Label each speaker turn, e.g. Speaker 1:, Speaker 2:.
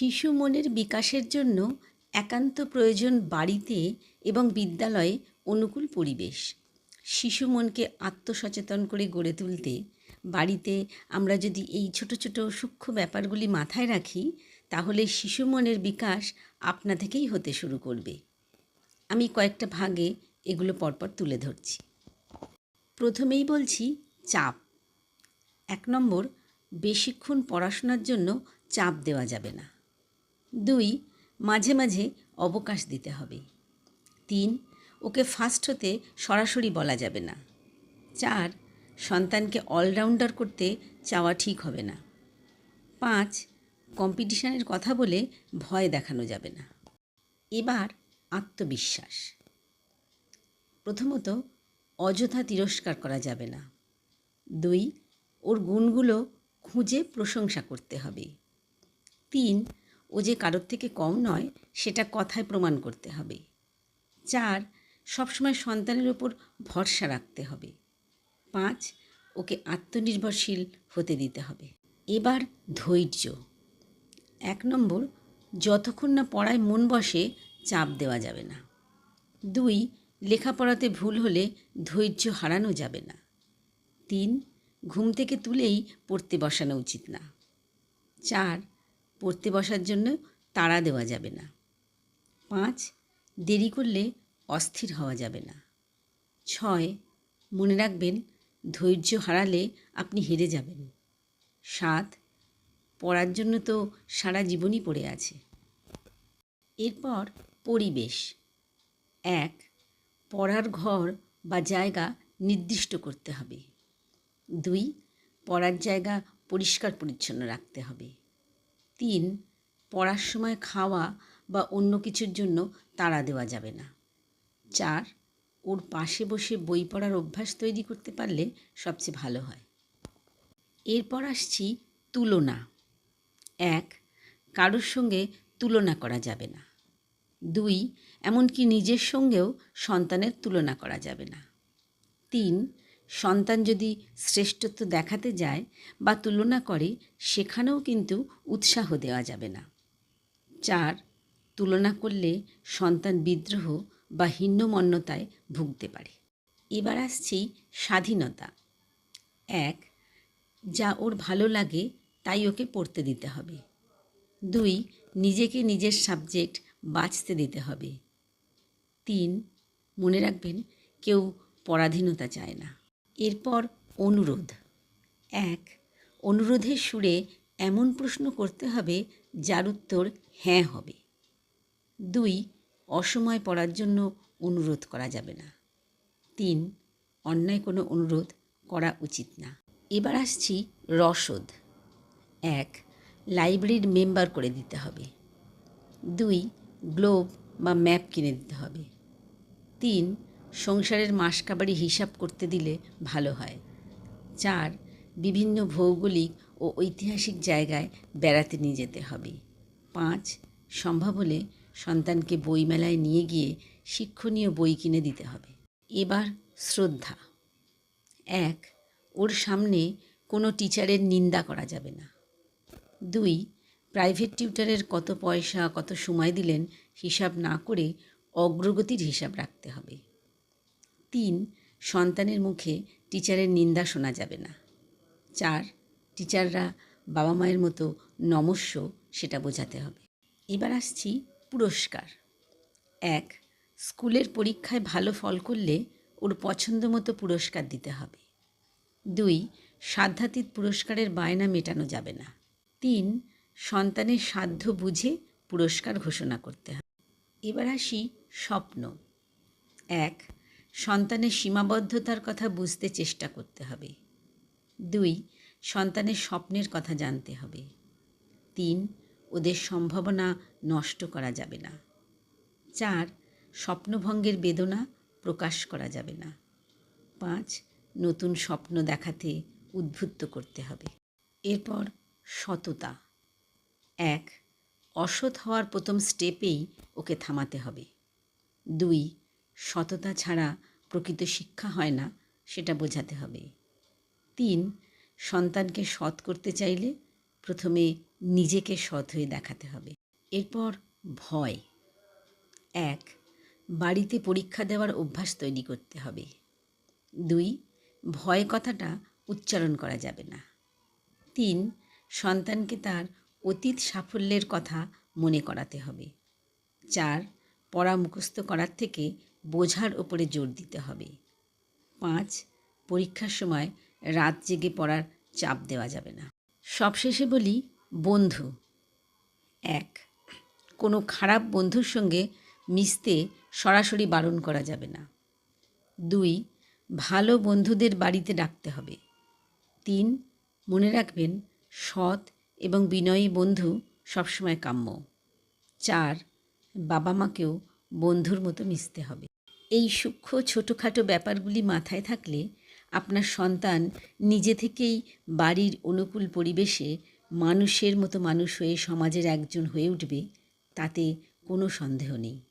Speaker 1: শিশু মনের বিকাশের জন্য একান্ত প্রয়োজন বাড়িতে এবং বিদ্যালয়ে অনুকূল পরিবেশ। শিশু মনকে আত্মসচেতন করে গড়ে তুলতে বাড়িতে আমরা যদি এই ছোট ছোট সূক্ষ্ম ব্যাপারগুলি মাথায় রাখি, তাহলে শিশু মনের বিকাশ আপনা থেকেই হতে শুরু করবে। আমি কয়েকটা ভাগে এগুলো পরপর তুলে ধরছি। প্রথমেই বলছি চাপ। এক নম্বর, বেশিক্ষণ পড়াশোনার জন্য চাপ দেওয়া যাবে না। দুই, মাঝে মাঝে অবকাশ দিতে হবে। তিন, ওকে ফার্স্ট হতে সরাসরি বলা যাবে না। চার, সন্তানকে অলরাউন্ডার করতে চাওয়া ঠিক হবে না। পাঁচ, কম্পিটিশনের কথা বলে ভয় দেখানো যাবে না। এবার আত্মবিশ্বাস। প্রথমত, অযথা তিরস্কার করা যাবে না। দুই, ওর গুণগুলো খুঁজে প্রশংসা করতে হবে। তিন ও যে কারোর থেকে কম নয়, সেটা কথায় প্রমাণ করতে হবে। চার, সবসময় সন্তানের উপর ভরসা রাখতে হবে। পাঁচ, ওকে আত্মনির্ভরশীল হতে দিতে হবে। এবার ধৈর্য। এক নম্বর, যতক্ষণ না পড়ায় মন বসে, চাপ দেওয়া যাবে না। দুই, লেখাপড়াতে ভুল হলে ধৈর্য হারানো যাবে না। তিন, ঘুম থেকে তুলেই পড়তে বসানো উচিত না। চার পড়তে বসার জন্য তাড়া দেওয়া যাবে না। পাঁচ, দেরি করলে অস্থির হওয়া যাবে না। ছয়, মনে রাখবেন ধৈর্য হারালে আপনি হেরে যাবেন। সাত, পড়ার জন্য তো সারা জীবনই পড়ে আছে। এরপর পরিবেশ। এক, পড়ার ঘর বা জায়গা নির্দিষ্ট করতে হবে। দুই, পড়ার জায়গা পরিষ্কার পরিচ্ছন্ন রাখতে হবে। তিন পড়ার সময় খাওয়া বা অন্য কিছুর জন্য তাড়া দেওয়া যাবে না। চার, ওর পাশে বসে বই পড়ার অভ্যাস তৈরি করতে পারলে সবচেয়ে ভালো হয়। এরপর আসছি তুলনা। এক, কারোর সঙ্গে তুলনা করা যাবে না। দুই, এমনকি নিজের সঙ্গেও সন্তানের তুলনা করা যাবে না। তিন সন্তান যদি শ্রেষ্ঠত্ব দেখাতে যায় বা তুলনা করে, সেখানেও কিন্তু উৎসাহ দেওয়া যাবে না। চার, তুলনা করলে সন্তান বিদ্রোহ বা হীনমন্যতায় ভুগতে পারে। এবার আসছি স্বাধীনতা। এক, যা ওর ভালো লাগে তাই ওকে পড়তে দিতে হবে। দুই, নিজেকে নিজের সাবজেক্ট বাঁচতে দিতে হবে। তিন, মনে রাখবেন কেউ পরাধীনতা চায় না। এরপর অনুরোধ। এক, অনুরোধের সুরে এমন প্রশ্ন করতে হবে যার উত্তর হ্যাঁ হবে। দুই, অসময় পড়ার জন্য অনুরোধ করা যাবে না। তিন, অন্যায় কোনো অনুরোধ করা উচিত না। এবার আসছি রসদ। এক, লাইব্রেরির মেম্বার করে দিতে হবে। দুই, গ্লোব বা ম্যাপ কিনে দিতে হবে। তিন সংসারের মাসকাবারি হিসাব করতে দিলে ভালো হয়। চার, বিভিন্ন ভৌগোলিক ও ঐতিহাসিক জায়গায় বেড়াতে নিয়ে যেতে হবে। পাঁচ, সম্ভব হলে সন্তানকে বইমেলায় নিয়ে গিয়ে শিক্ষণীয় বই কিনে দিতে হবে। এবার শ্রদ্ধা। এক, ওর সামনে কোনো টিচারের নিন্দা করা যাবে না। দুই, প্রাইভেট টিউটারের কত পয়সা, কত সময় দিলেন, হিসাব না করে অগ্রগতির হিসাব রাখতে হবে। তিন, সন্তানের মুখে টিচারের নিন্দা শোনা যাবে না। চার, টিচাররা বাবা মায়ের মতো নমস্য সেটা বোঝাতে হবে। এবার আসছি পুরস্কার। এক, স্কুলের পরীক্ষায় ভালো ফল করলে ওর পছন্দ মতো পুরস্কার দিতে হবে। দুই, সাধ্যাতীত পুরস্কারের বায়না মেটানো যাবে না। তিন, সন্তানের সাধ্য বুঝে পুরস্কার ঘোষণা করতে হবে। এবার আসি স্বপ্ন। এক সন্তানের সীমাবদ্ধতার কথা বুঝতে চেষ্টা করতে হবে। দুই, সন্তানের স্বপ্নের কথা জানতে হবে। তিন, ওদের সম্ভাবনা নষ্ট করা যাবে না। চার, স্বপ্নভঙ্গের বেদনা প্রকাশ করা যাবে না। পাঁচ, নতুন স্বপ্ন দেখাতে উদ্বুদ্ধ করতে হবে। এরপর সততা। এক, অসৎ হওয়ার প্রথম স্টেপেই ওকে থামাতে হবে। দুই সততা ছাড়া প্রকৃত শিক্ষা হয় না, সেটা বোঝাতে হবে। তিন, সন্তানকে সৎ করতে চাইলে প্রথমে নিজেকে সৎ হয়ে দেখাতে হবে। এরপর ভয়। এক, বাড়িতে পরীক্ষা দেওয়ার অভ্যাস তৈরি করতে হবে। দুই, ভয় কথাটা উচ্চারণ করা যাবে না। তিন, সন্তানকে তার অতীত সাফল্যের কথা মনে করাতে হবে। চার পড়া মুখস্থ করার থেকে বোঝার ওপরে জোর দিতে হবে। পাঁচ, পরীক্ষার সময় রাত জেগে পড়ার চাপ দেওয়া যাবে না। সবশেষে বলি, বন্ধু। এক, কোনো খারাপ বন্ধুর সঙ্গে মিশতে সরাসরি বারণ করা যাবে না। দুই, ভালো বন্ধুদের বাড়িতে ডাকতে হবে। তিন, মনে রাখবেন সৎ এবং বিনয়ী বন্ধু সবসময় কাম্য। চার বাবা মাকেও বন্ধুর মতো মিশতে হবে। এই সূক্ষ্ম ছোটোখাটো ব্যাপারগুলি মাথায় থাকলে আপনার সন্তান নিজে থেকেই বাড়ির অনুকূল পরিবেশে মানুষের মতো মানুষ হয়ে সমাজের একজন হয়ে উঠবে, তাতে কোনো সন্দেহ নেই।